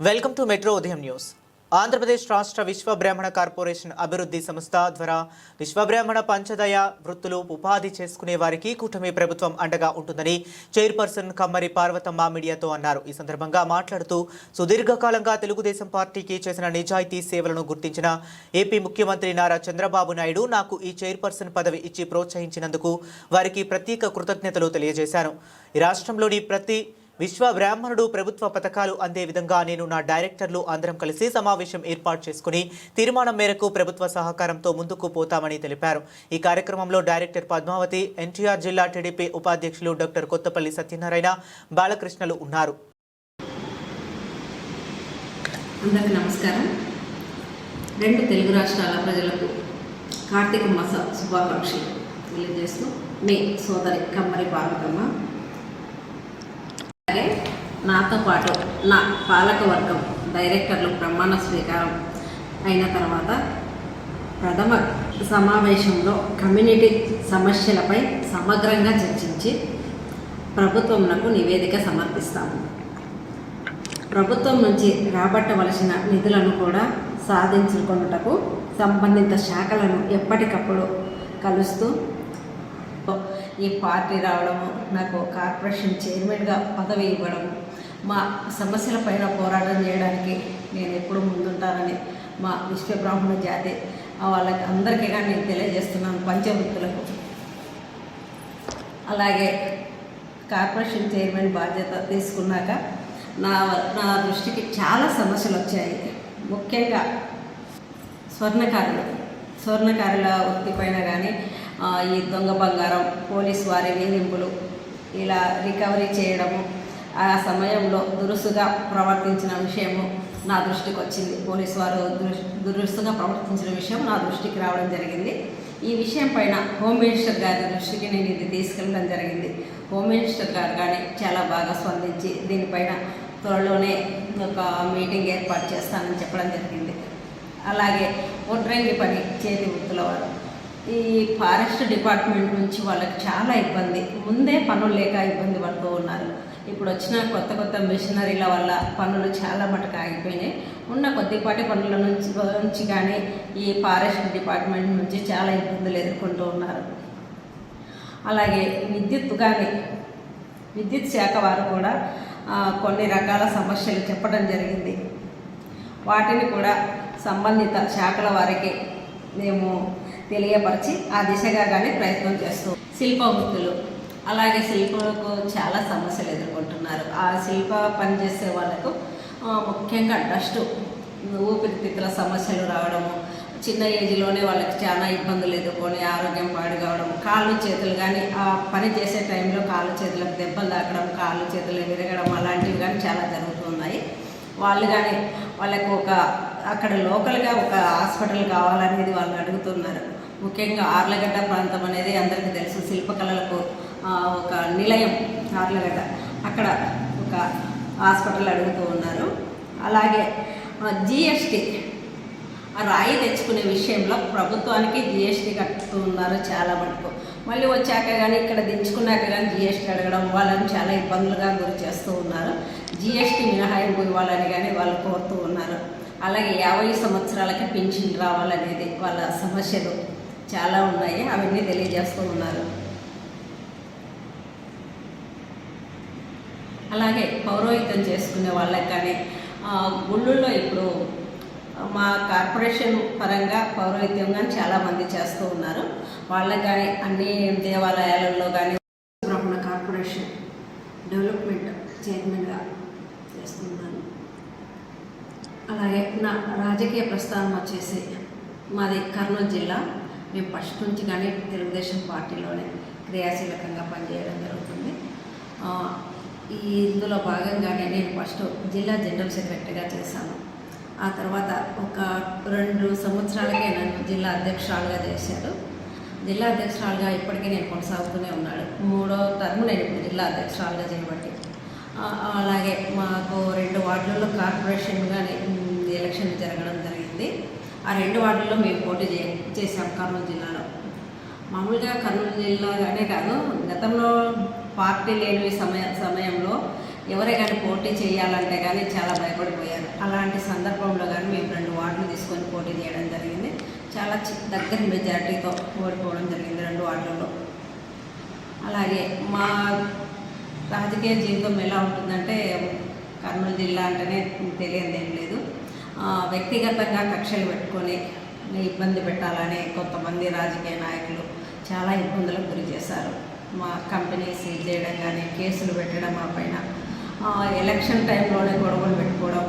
Welcome to metro ఉదయం news Andhra Pradesh రాష్ట్ర విశ్వ బ్రాహ్మణ కార్పొరేషన్ అభివృద్ధి సంస్థ ద్వారా విశ్వ బ్రాహ్మణ పంచదయ వృత్తులు ఉపాధి చేసుకునే వారికి కూటమి ప్రభుత్వం అండగా ఉంటుందని చైర్పర్సన్ కమ్మరి పార్వతమ్మ మీడియాతో అన్నారు ఈ సందర్భంగా మాట్లాడుతూ సుదీర్ఘకాలంగా తెలుగుదేశం పార్టీకి చేసిన నిజాయితీ సేవలను గుర్తించిన ఏపీ ముఖ్యమంత్రి నారా చంద్రబాబు నాయుడు నాకు ఈ చైర్పర్సన్ పదవి ఇచ్చి ప్రోత్సహించినందుకు వారికి ప్రత్యేక కృతజ్ఞతలు తెలియజేశాను. ఈ రాష్ట్రంలోని ప్రతి విశ్వ బ్రాహ్మణుడు ప్రభుత్వ పథకాలు అందే విధంగా నేను నా డైరెక్టర్లు అందరం కలిసి సమావేశం ఏర్పాటు చేసుకుని తీర్మానం మేరకు ప్రభుత్వ సహకారంతో ముందుకు పోతామని తెలిపారు. ఈ కార్యక్రమంలో డైరెక్టర్ పద్మావతి ఎన్టీఆర్ జిల్లా టీడీపీ ఉపాధ్యక్షులు డాక్టర్ కొత్తపల్లి సత్యనారాయణ బాలకృష్ణలు ఉన్నారు. అందరికీ నమస్కారం. రెండు తెలుగు రాష్ట్రాల ప్రజలకు కార్తీక మాస శుభాకాంక్షలు తెలియజేస్తూ మీ సోదరి కమ్మరి పార్వతమ్మ నాతో పాటు నా పాలకవర్గం డైరెక్టర్లు ప్రమాణ స్వీకారం అయిన తర్వాత ప్రథమ సమావేశంలో కమ్యూనిటీ సమస్యలపై సమగ్రంగా చర్చించి ప్రభుత్వంకు నివేదిక సమర్పిస్తాము. ప్రభుత్వం నుంచి రాబట్టవలసిన నిధులను కూడా సాధించుకొనుటకు సంబంధిత శాఖలను ఎప్పటికప్పుడు కలుస్తూ ఈ పార్టీ రావడము నాకు కార్పొరేషన్ చైర్మన్గా పదవి ఇవ్వడము మా సమస్యల పైన పోరాటం చేయడానికి నేను ఎప్పుడు ముందుంటానని మా విశ్వ బ్రాహ్మణ జాతి వాళ్ళకి అందరికీ కానీ నేను తెలియజేస్తున్నాను పంచవృత్తులకు అలాగే కార్పొరేషన్ చైర్మన్ బాధ్యత తీసుకున్నాక నా నా దృష్టికి చాలా సమస్యలు వచ్చాయి. ముఖ్యంగా స్వర్ణకారులు స్వర్ణకారుల వృత్తి పైన కానీ ఈ దొంగ బంగారం పోలీస్ వారి వేధింపులు ఇలా రికవరీ చేయడము ఆ సమయంలో దురుసుగా ప్రవర్తించిన విషయము నా దృష్టికి వచ్చింది. పోలీస్ వారు దురుసుగా ప్రవర్తించిన విషయం నా దృష్టికి రావడం జరిగింది. ఈ విషయం పైన హోమ్ మినిస్టర్ గారి దృష్టికి నేను ఇది తీసుకెళ్ళడం జరిగింది. హోమ్ మినిస్టర్ గారు కానీ చాలా బాగా స్పందించి దీనిపైన త్వరలోనే ఒక మీటింగ్ ఏర్పాటు చేస్తానని చెప్పడం జరిగింది. అలాగే ఒడ్రంగి పని చేతి వృత్తుల వారు. ఈ ఫారెస్ట్ డిపార్ట్మెంట్ నుంచి వాళ్ళకి చాలా ఇబ్బంది. ముందే పనులు లేక ఇబ్బంది పడుతూ ఉన్నారు. ఇప్పుడు వచ్చిన కొత్త కొత్త మిషనరీల వల్ల పనులు చాలా మటుకు ఆగిపోయినాయి. ఉన్న కొద్దిపాటి పనుల నుంచి నుంచి కానీ ఈ ఫారెస్ట్ డిపార్ట్మెంట్ నుంచి చాలా ఇబ్బందులు ఎదుర్కొంటూ ఉన్నారు. అలాగే విద్యుత్ కానీ విద్యుత్ శాఖ వారు కూడా కొన్ని రకాల సమస్యలు చెప్పడం జరిగింది. వాటిని కూడా సంబంధిత శాఖల వారికి మేము తెలియపరిచి ఆ దిశగా కానీ ప్రయత్నం చేస్తూ శిల్ప వృత్తులు అలాగే శిల్పులకు చాలా సమస్యలు ఎదుర్కొంటున్నారు. ఆ శిల్ప పని చేసే వాళ్ళకు ముఖ్యంగా డస్ట్ ఊపిరితిత్తుల సమస్యలు రావడము చిన్న ఏజ్లోనే వాళ్ళకి చాలా ఇబ్బందులు ఎదుర్కొని ఆరోగ్యం పాడు కావడం కాళ్ళు చేతులు కానీ ఆ పని చేసే టైంలో కాళ్ళు చేతులకు దెబ్బలు తాకడం కాళ్ళు చేతులు విరగడం అలాంటివి కానీ చాలా జరుగుతున్నాయి వాళ్ళు కానీ వాళ్ళకు ఒక అక్కడ లోకల్గా ఒక హాస్పిటల్ కావాలనేది వాళ్ళు అడుగుతున్నారు. ముఖ్యంగా ఆర్లగడ్డ ప్రాంతం అనేది అందరికీ తెలుసు. శిల్పకళలకు ఒక నిలయం ఆర్లగడ్డ అక్కడ ఒక హాస్పిటల్ అడుగుతూ ఉన్నారు. అలాగే జిఎస్టీ ఆ రాయి తెచ్చుకునే విషయంలో ప్రభుత్వానికి జిఎస్టీ కట్టుతూ ఉన్నారు చాలా మటుకు. మళ్ళీ వచ్చాక కానీ ఇక్కడ దించుకున్నాక కానీ జిఎస్టీ అడగడం వాళ్ళని చాలా ఇబ్బందులుగా గురి చేస్తూ ఉన్నారు. జిఎస్టీ మినహాయింపు ఇవ్వాలని కానీ వాళ్ళు కోరుతూ ఉన్నారు. అలాగే యాభై సంవత్సరాలకి పింఛన్ రావాలనేది వాళ్ళ సమస్యలు చాలా ఉన్నాయి. అవన్నీ తెలియజేస్తూ ఉన్నారు. అలాగే పౌరోహితం చేసుకునే వాళ్ళకి కానీ ఆ, గుళ్ళల్లో ఇప్పుడు మా కార్పొరేషన్ పరంగా పౌరోహిత్యం కానీ చాలామంది చేస్తూ ఉన్నారు. వాళ్ళకి కానీ అన్ని దేవాలయాలలో కానీ బ్రహ్మణ కార్పొరేషన్ డెవలప్మెంట్ చైర్మన్గా చేస్తున్నాను అలాగే నా రాజకీయ ప్రస్థానం వచ్చేసి మాది కర్నూలు జిల్లా. మేము ఫస్ట్ నుంచి కానీ తెలుగుదేశం పార్టీలోనే క్రియాశీలకంగా పనిచేయడం జరుగుతుంది. ఈ ఇందులో భాగంగానే నేను ఫస్ట్ జిల్లా జనరల్ సెక్రటరీగా చేశాను. ఆ తర్వాత ఒక రెండు సంవత్సరాలకే నన్ను జిల్లా అధ్యక్షురాలుగా చేశారు. జిల్లా అధ్యక్షురాలుగా ఇప్పటికీ నేను కొనసాగుతూనే ఉన్నాడు. మూడో టర్మ్ నేను ఇప్పుడు జిల్లా అధ్యక్షురాలుగా చేయబట్టి. అలాగే మాకు రెండు వార్డులలో కార్పొరేషన్గా ఎలక్షన్ జరగడం జరిగింది. ఆ రెండు వార్డుల్లో మేము పోటీ చే చేసాం కర్నూలు జిల్లాలో. మామూలుగా కర్నూలు జిల్లాగానే కాదు గతంలో పార్టీ లేని సమయ సమయంలో ఎవరే కానీ పోటీ చేయాలంటే కానీ చాలా భయపడిపోయారు. అలాంటి సందర్భంలో కానీ మేము రెండు వార్డులు తీసుకొని పోటీ చేయడం జరిగింది. చాలా దగ్గర మెజారిటీతో ఓడిపోవడం జరిగింది రెండు వార్డులలో. అలాగే మా రాజకీయ జీవితం ఎలా ఉంటుందంటే కర్నూలు జిల్లా అంటేనే తెలియదు ఏం లేదు. వ్యక్తిగతంగా కక్షలు పెట్టుకొని ఇబ్బంది పెట్టాలని కొంతమంది రాజకీయ నాయకులు చాలా ఇబ్బందులకు గురి చేశారు. మా కంపెనీ సీజ్ చేయడం కానీ కేసులు పెట్టడం మా పైన. ఎలక్షన్ టైంలోనే గొడవలు పెట్టుకోవడం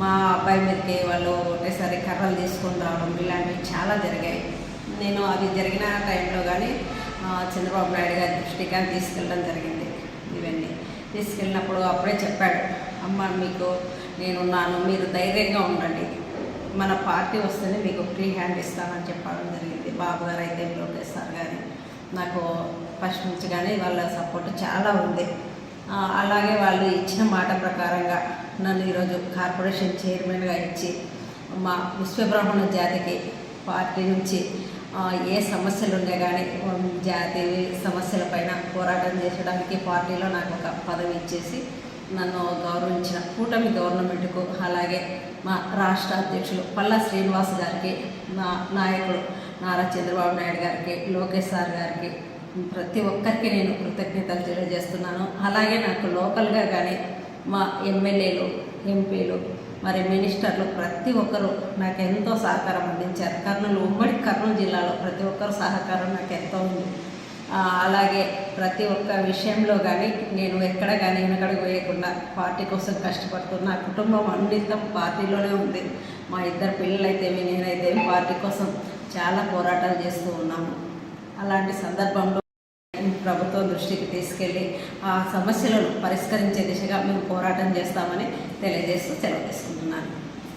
మా అబ్బాయి మీదకి వాళ్ళు ఒకటేసారి కర్రలు తీసుకొని రావడం ఇలాంటివి చాలా జరిగాయి. నేను అది జరిగిన టైంలో కానీ చంద్రబాబు నాయుడు గారి దృష్టికి కానీ తీసుకెళ్ళడం జరిగింది ఇవన్నీ. తీసుకెళ్ళినప్పుడు అప్పుడే చెప్పాడు అమ్మ మీకు నేనున్నాను మీరు ధైర్యంగా ఉండండి. మన పార్టీ వస్తేనే మీకు ఫ్రీ హ్యాండ్ ఇస్తానని చెప్పడం జరిగింది. బాబు గారు అయితే లోకేష్ సార్ కానీ నాకు ఫస్ట్ నుంచి కానీ వాళ్ళ సపోర్ట్ చాలా ఉంది. అలాగే వాళ్ళు ఇచ్చిన మాట ప్రకారంగా నన్ను ఈరోజు కార్పొరేషన్ చైర్మన్గా ఇచ్చి మా విశ్వబ్రాహ్మణ జాతికి పార్టీ నుంచి ఏ సమస్యలు ఉండే కానీ జాతి సమస్యలపైన పోరాటం చేసడానికి పార్టీలో నాకు ఒక పదవి ఇచ్చేసి నన్ను గౌరవించిన కూటమి గవర్నమెంట్కు అలాగే మా రాష్ట్ర అధ్యక్షులు పల్లా శ్రీనివాస్ గారికి నా నాయకుడు నారా చంద్రబాబు నాయుడు గారికి లోకేష్ సార్ గారికి ప్రతి ఒక్కరికి నేను కృతజ్ఞతలు తెలియజేస్తున్నాను. అలాగే నాకు లోకల్గా కానీ మా ఎమ్మెల్యేలు ఎంపీలు మరి మినిస్టర్లు ప్రతి ఒక్కరూ నాకు ఎంతో సహకారం అందించారు. కర్నూలు ఉమ్మడి కర్నూలు జిల్లాలో ప్రతి ఒక్కరు సహకారం నాకు ఎంతో ఉంది. అలాగే ప్రతి ఒక్క విషయంలో కానీ నేను ఎక్కడ కానీ వెనకడుగు వేయకుండా పార్టీ కోసం కష్టపడుతున్నా నా కుటుంబం అన్నింతం పార్టీలోనే ఉంది. మా ఇద్దరు పిల్లలైతేమి నేనైతే పార్టీ కోసం చాలా పోరాటాలు చేస్తూ ఉన్నాము అలాంటి సందర్భంలో ప్రభుత్వం దృష్టికి తీసుకెళ్ళి ఆ సమస్యలను పరిష్కరించే దిశగా మేము పోరాటం చేస్తామని తెలియజేస్తూ సెలవు తీసుకుంటున్నాను.